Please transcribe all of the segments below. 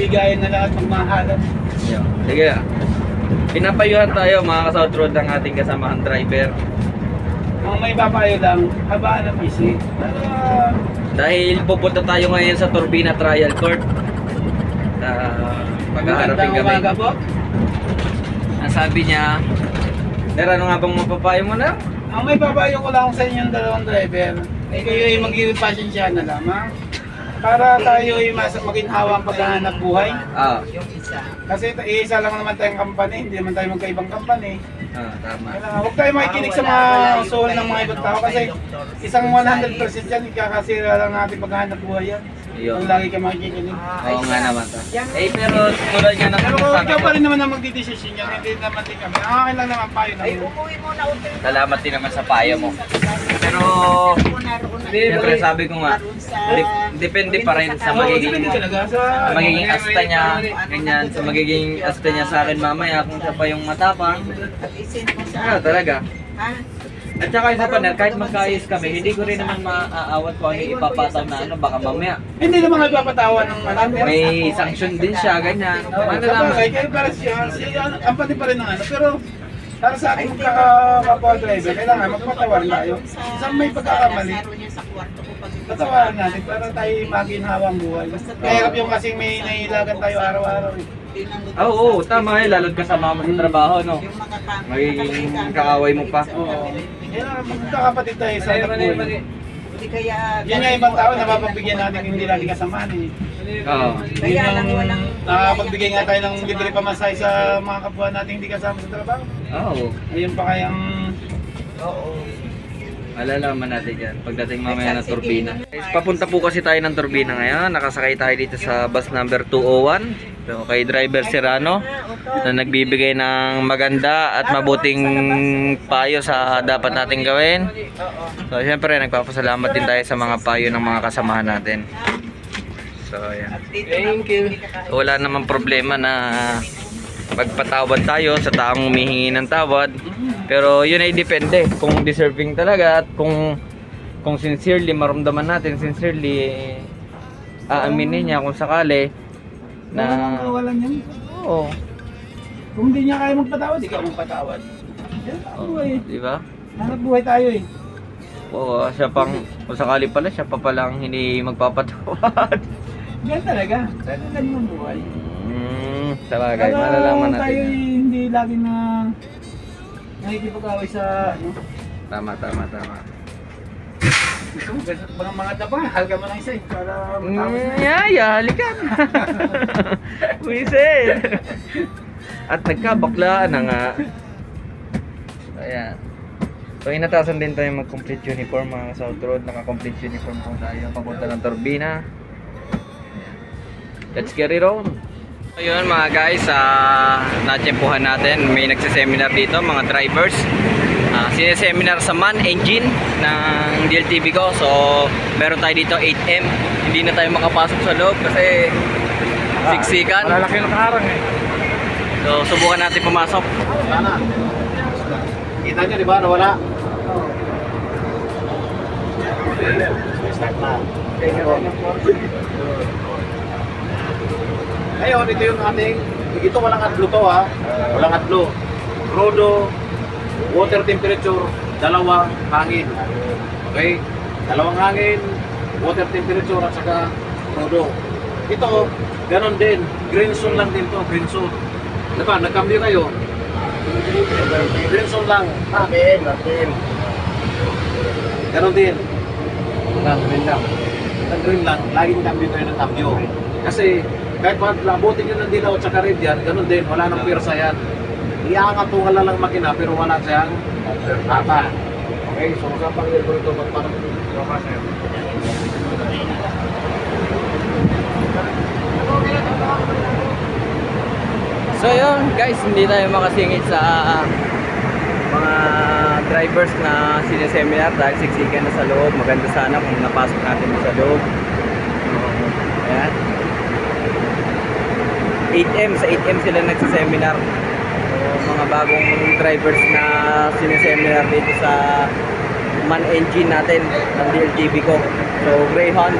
bigayan na lahat ng mahalan. Yun. Sige. Pinapayuhan tayo mga ka-South Road ng ating kasamahan driver. Ang may papayo lang, habaan ng PC. Pero, ah, Dahil pupunta tayo ngayon sa Turbina Trial Court. Uh, magandang kami. umaga po. Ang sabi niya, Sir, ano nga bang mapapayo mo na? Ang may papayo ko lang sa inyong dalawang driver, ay kayo ay magiging pasensya na lamang para tayo ay mas maginhawa ang paghahanap buhay. Ah, Kasi ito, isa lang naman tayong company, hindi naman tayo magkaibang company. ah tama. Kaya huwag tayo makikinig sa mga usual ng mga ibang tao kasi isang 100% yan, ikakasira lang natin paghahanap buhay yan. Yun. Kung lagi ka makikinig. Oo nga naman ta. Eh pero tulad nga ng Pero ikaw pa rin naman ang magdidesisyon yan, hindi naman din kami. Ang akin lang naman payo na yun. salamat din naman sa payo mo. Pero Siyempre sabi ko nga, dip- depende pa rin sa magiging depende talaga sa... magiging asta niya, ganyan, sa magiging asta niya sa akin mamaya kung siya pa yung matapang. Ano talaga? At saka yung sa panel, kahit magkaayos kami, hindi ko rin naman maaawat kung ano yung ipapataw na ano, baka mamaya. Hindi naman kayo papatawan ng malaki. May sanction din siya, ganyan. Ano lang, bagay, kayo para siya, si, ano, ang pati pa rin ng ano, pero para sa ating kakapwa driver, kailangan magpatawar tayo. Isang may pagkakamali, patawaran natin para tayo maginhawang buhay. Mahirap yung kasing may nailagan tayo araw-araw. eh. Oo, oo, tama eh, lalo't kasama mo sa trabaho, no? Magiging kakaway mo pa. Oo. Kailangan magkakapatid tayo sa anak kaya Yan nga ibang tao, napapagbigyan natin hindi lagi kasamaan eh. Oo. Kaya lang yung walang nakapagbigay nga tayo ng libre pamasahe sa mga kapwa natin hindi kasama sa trabaho. Oo. Ayun pa kayang Oo. Malalaman natin yan pagdating mamaya ng turbina. Guys, papunta po kasi tayo ng turbina ngayon. Nakasakay tayo dito sa bus number 201. So, kay driver Serrano na nagbibigay ng maganda at mabuting payo sa dapat nating gawin. So, syempre, nagpapasalamat din tayo sa mga payo ng mga kasamahan natin. So, ayan. Thank you. Wala namang problema na magpatawad tayo sa taong humihingi ng tawad. Pero yun ay depende kung deserving talaga at kung kung sincerely maramdaman natin, sincerely aaminin niya kung sakali Na kawalan yan. oo, Kung hindi niya kaya magpatawad, ikaw magpatawad. Ang buhay. di ba? Hanap buhay tayo eh. Oo, siya pang kung sakali pala siya pa palang hindi magpapatawad. Ganyan talaga. Talaga ganyan ang buhay. Hmm, sabagay, Para malalaman tayo natin. yan. hindi lagi na nakikipag-away sa ano. Tama, tama, tama. Gusto mo, mga mga tapa, halga mo ng isa eh. Para matapos na. Yaya, halikan. Wisin. At nagkabaklaan na nga. Ayan. So inatasan din tayo mag-complete uniform mga South Road. Naka-complete uniform po tayo. Papunta ng Turbina. Let's get it on. Ayun mga guys, uh, natsempuhan natin. May nagsiseminar dito, mga drivers. Uh, sineseminar sa MAN engine ng DLTV ko. So, meron tayo dito 8M. Hindi na tayo makapasok sa loob kasi siksikan. Malalaki ng karang eh. So, subukan natin pumasok. Sana. Kita nyo, di ba? Nawala. Start na. Ngayon, ito yung ating, ito walang adlo to ha. Walang adlo. Rodo, water temperature, dalawa, hangin. Okay? Dalawang hangin, water temperature at saka rodo. Ito, ganon din. Green zone lang din to, green zone. Diba, nagkambyo kayo. Green zone lang. Amin, amin. Ganon din. Lang, green lang. Ang green lang, laging cambio tayo ng cambio. Kasi kahit labutin nyo ng dilaw at saka red yan, ganun din, wala nang pirsa yan. Iangatungan lang lang makina pero wala siyang tata. Okay, so sa pang-air ko ito, parang So yun guys, hindi tayo makasingit sa ah, mga drivers na sineseminar dahil siksikan na sa loob. Maganda sana kung napasok natin sa loob. Ayan. 8M, sa 8M sila nagsiseminar. So, mga bagong drivers na sineseminar dito sa man engine natin ng DLTV ko. So Greyhound.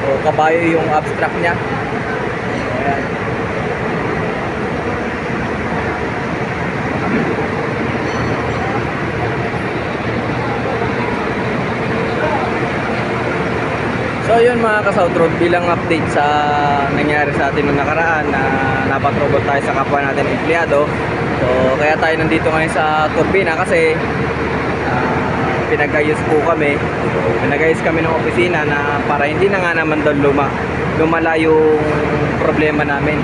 So kabayo yung abstract niya. Ayan. Mga ka-South Road bilang update sa nangyari sa atin noong nakaraan na napatrobot tayo sa kapwa natin empleyado. So kaya tayo nandito ngayon sa Turbina kasi ah, pinagayos po kami. So, pinagayos kami ng opisina na para hindi na nga naman daw luma, lumala yung problema namin.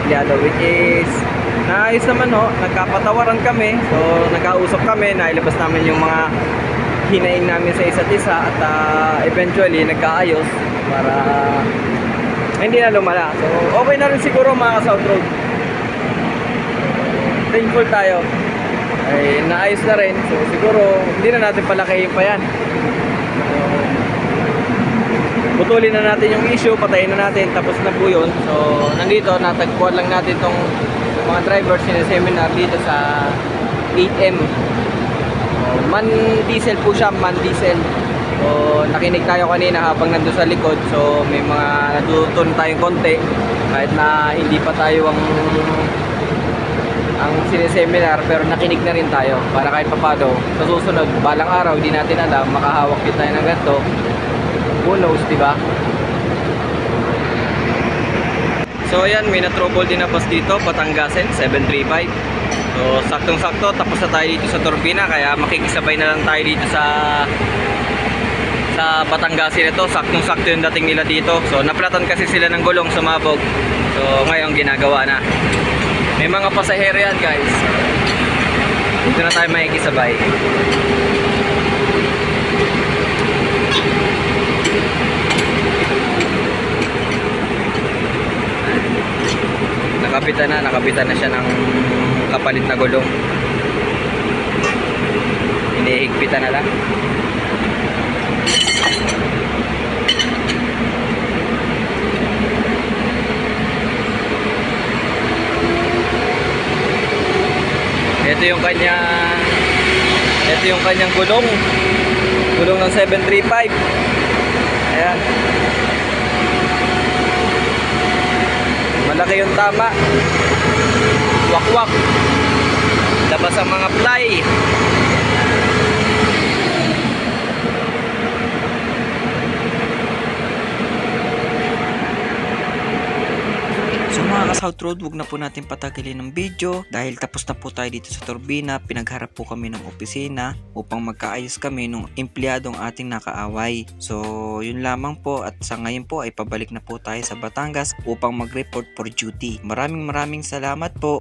Empleyado which is naayos naman ho, nagkapatawaran kami. So nagkausap kami, nailabas namin yung mga hinaing namin sa isa't isa at ah, eventually nagkaayos para hindi na lumala. So okay na rin siguro mga ka-South Road. Thankful tayo. Ay naayos na rin. So siguro hindi na natin palakihin pa yan. So, putulin na natin yung issue, patayin na natin, tapos na po yun. So nandito, natagpuan lang natin tong mga drivers in seminar dito sa 8M Oh, man diesel po siya, man diesel. So, nakinig tayo kanina habang nandun sa likod. So, may mga natutunan tayong konti. Kahit na hindi pa tayo ang ang sineseminar pero nakinig na rin tayo para kahit papado sa susunod balang araw hindi natin alam makahawak din tayo ng ganito who knows di ba so ayan may na-trouble din na bus dito Batanggasen 735 So, saktong-sakto, tapos na tayo dito sa Turbina, kaya makikisabay na lang tayo dito sa sa Batanggasin ito. Saktong-sakto yung dating nila dito. So, naplatan kasi sila ng gulong sumabog. So, ngayon ginagawa na. May mga pasahero yan, guys. Dito na tayo makikisabay. Nakapitan na, nakapitan na siya ng kapalit na gulong. Hinihigpitan na lang. Ito yung kanya Ito yung kanyang gulong. Gulong ng 735. Ayan. Malaki yung tama. Wakwak. Labas ang mga fly. Mga ka-South Road, wag na po natin patagalin ng video dahil tapos na po tayo dito sa turbina. Pinagharap po kami ng opisina upang magkaayos kami ng empleyadong ating nakaaway. So yun lamang po at sa ngayon po ay pabalik na po tayo sa Batangas upang mag-report for duty. Maraming maraming salamat po.